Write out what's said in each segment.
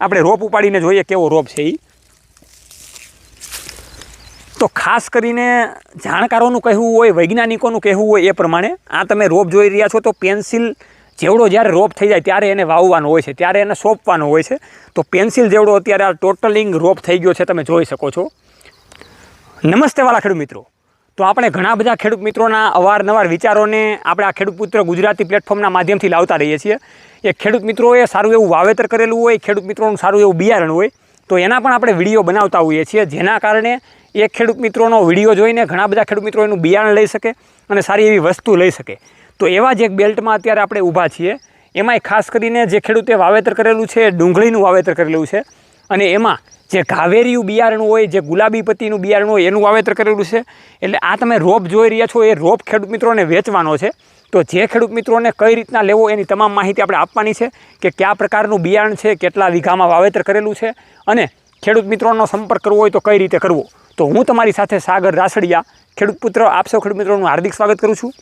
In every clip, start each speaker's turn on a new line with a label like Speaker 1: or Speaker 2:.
Speaker 1: આપણે રોપ ઉપાડીને જોઈએ કેવો રોપ છે એ તો ખાસ કરીને જાણકારોનું કહેવું હોય, વૈજ્ઞાનિકોનું કહેવું હોય એ પ્રમાણે આ તમે રોપ જોઈ રહ્યા છો તો પેન્સિલ જેવડો જ્યારે રોપ થઈ જાય ત્યારે એને વાવવાનો હોય છે, ત્યારે એને સોંપવાનો હોય છે. તો પેન્સિલ જેવડો અત્યારે આ ટોટલિંગ રોપ થઈ ગયો છે, તમે જોઈ શકો છો. નમસ્તે વાલા ખેડૂત મિત્રો. તો આપણે ઘણા બધા ખેડૂત મિત્રોના અવારનવાર વિચારોને આપણે આ ખેડૂત પુત્ર ગુજરાતી પ્લેટફોર્મના માધ્યમથી લાવતા રહીએ છીએ. એ ખેડૂત મિત્રોએ સારું એવું વાવેતર કરેલું હોય, ખેડૂત મિત્રોનું સારું એવું બિયારણ હોય, તો એના પણ આપણે વીડિયો બનાવતા હોઈએ છીએ, જેના કારણે એ ખેડૂત મિત્રોનો વીડિયો જોઈને ઘણા બધા ખેડૂત મિત્રો એનું બિયારણ લઈ શકે અને સારી એવી વસ્તુ લઈ શકે. તો એવા જ એક બેલ્ટમાં અત્યારે આપણે ઊભા છીએ. એમાંય ખાસ કરીને જે ખેડૂતે વાવેતર કરેલું છે ડુંગળીનું વાવેતર કરેલું છે અને એમાં જે ઘાવેરિયું બિયારણ હોય, જે ગુલાબી પત્તીનું બિયારણ હોય, એનું વાવેતર કરેલું છે. એટલે આ તમે રોપ જોઈ રહ્યા છો, એ રોપ ખેડૂત મિત્રોને વેચવાનો છે. તો જે ખેડૂત મિત્રોને કઈ રીતના લેવો, એની તમામ માહિતી આપણે આપવાની છે કે કયા પ્રકારનું બિયારણ છે, કેટલા વીઘામાં વાવેતર કરેલું છે અને ખેડૂત મિત્રોનો સંપર્ક કરવો હોય તો કઈ રીતે કરવો. તો હું તમારી સાથે સાગર રાસડિયા, ખેડૂત પુત્ર આપસો ખેડૂત મિત્રોનું હાર્દિક સ્વાગત કરું છું.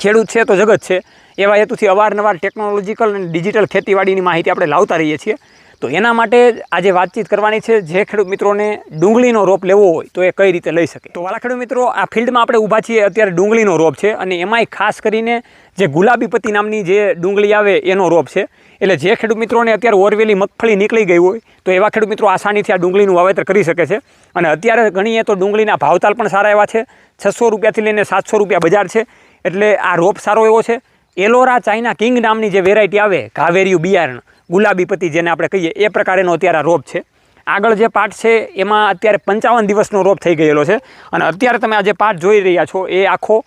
Speaker 1: ખેડૂત છે તો જગત છે. એવા હેતુથી અવારનવાર ટેકનોલોજીકલ અને ડિજિટલ ખેતીવાડીની માહિતી આપણે લાવતા રહીએ છીએ. તો એના માટે આજે વાતચીત કરવાની છે જે ખેડૂત મિત્રોને ડુંગળીનો રોપ લેવો હોય તો એ કઈ રીતે લઈ શકે. તો વાલા ખેડૂત મિત્રો, આ ફિલ્ડમાં આપણે ઊભા છીએ અત્યારે ડુંગળીનો રોપ છે અને એમાંય ખાસ કરીને જે ગુલાબી પત્તી નામની જે ડુંગળી આવે એનો રોપ છે. એટલે જે ખેડૂત મિત્રોને અત્યારે ઓરવેલી મગફળી નીકળી ગઈ હોય તો એવા ખેડૂત મિત્રો આસાનીથી આ ડુંગળીનું વાવેતર કરી શકે છે. અને અત્યારે ગણીએ તો ડુંગળીના ભાવતાલ પણ સારા એવા છે. છસો રૂપિયાથી લઈને સાતસો રૂપિયા બજાર છે. એટલે આ રોપ સારો એવો છે. એલોરા ચાઇના કિંગ નામની જે વેરાયટી આવે કાવેરિયું બિયારણ ગુલાબી પત્તી જેને આપણે કહીએ, એ પ્રકારેનો અત્યારે આ રોપ છે. આગળ જે પાર્ટ છે, એમાં અત્યારે પંચાવન દિવસનો રોપ થઈ ગયેલો છે. અને અત્યારે તમે આ જે પાર્ટ જોઈ રહ્યા છો, એ આખો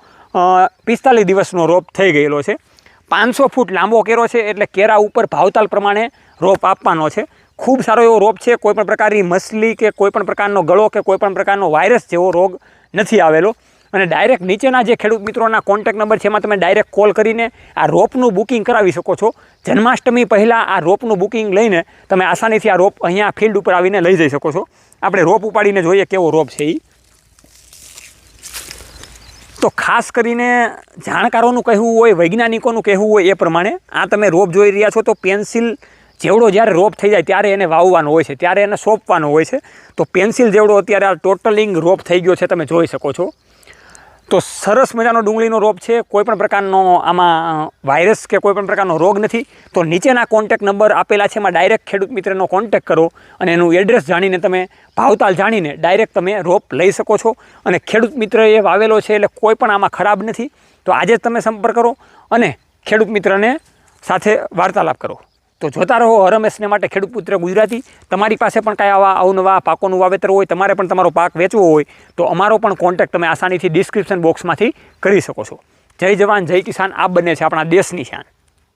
Speaker 1: પિસ્તાલીસ દિવસનો રોપ થઈ ગયેલો છે. પાંચસો ફૂટ લાંબો કેરો છે, એટલે કેરા ઉપર ભાવતાલ પ્રમાણે રોપ આપવાનો છે. ખૂબ સારો એવો રોપ છે કોઈપણ પ્રકારની મસલી કે કોઈપણ પ્રકારનો ગળો કે કોઈપણ પ્રકારનો વાયરસ જેવો રોગ નથી આવેલો. અને ડાયરેક્ટ નીચેના જે ખેડૂત મિત્રોના કોન્ટેક્ટ નંબર છે, એમાં તમે ડાયરેક્ટ કોલ કરીને આ રોપનું બુકિંગ કરાવી શકો છો. જન્માષ્ટમી પહેલાં આ રોપનું બુકિંગ લઈને તમે આસાનીથી આ રોપ અહીંયા ફિલ્ડ ઉપર આવીને લઈ જઈ શકો છો. આપણે રોપ ઉપાડીને જોઈએ કેવો રોપ છે એ તો ખાસ કરીને જાણકારોનું કહેવું હોય, વૈજ્ઞાનિકોનું કહેવું હોય એ પ્રમાણે આ તમે રોપ જોઈ રહ્યા છો તો પેન્સિલ જેવડો જ્યારે રોપ થઈ જાય ત્યારે એને વાવવાનો હોય છે, ત્યારે એને સોંપવાનો હોય છે. તો પેન્સિલ જેવડો અત્યારે આ ટોટલિંગ રોપ થઈ ગયો છે, તમે જોઈ શકો છો. તો સરસ મજાનો ડુંગળીનો રોપ છે. કોઈપણ પ્રકારનો આમાં વાયરસ કે કોઈપણ પ્રકારનો રોગ નથી. તો નીચેના કોન્ટેક નંબર આપેલા છે. એમાં ડાયરેક્ટ ખેડૂત મિત્રનો કોન્ટેક કરો અને એનું એડ્રેસ જાણીને તમે ભાવતાલ જાણીને ડાયરેક્ટ તમે રોપ લઈ શકો છો. અને ખેડૂત મિત્ર એ વાવેલો છે એટલે કોઈ પણ આમાં ખરાબ નથી. તો આજે જ તમે સંપર્ક કરો અને ખેડૂત મિત્રને સાથે વાર્તાલાપ કરો. તો જોતા રહો, હરમેશને માટે ખેડૂત પુત્ર ગુજરાતી. તમારી પાસે પણ કાંઈ આવા અવનવા પાકોનું વાવેતર હોય, તમારે પણ તમારો પાક વેચવો હોય, તો અમારો પણ કોન્ટેક્ટ તમે આસાનીથી ડિસ્ક્રિપ્શન બોક્સમાંથી કરી શકો છો. જય જવાન, જય કિસાન આ બંને છે આપણા દેશની શાન.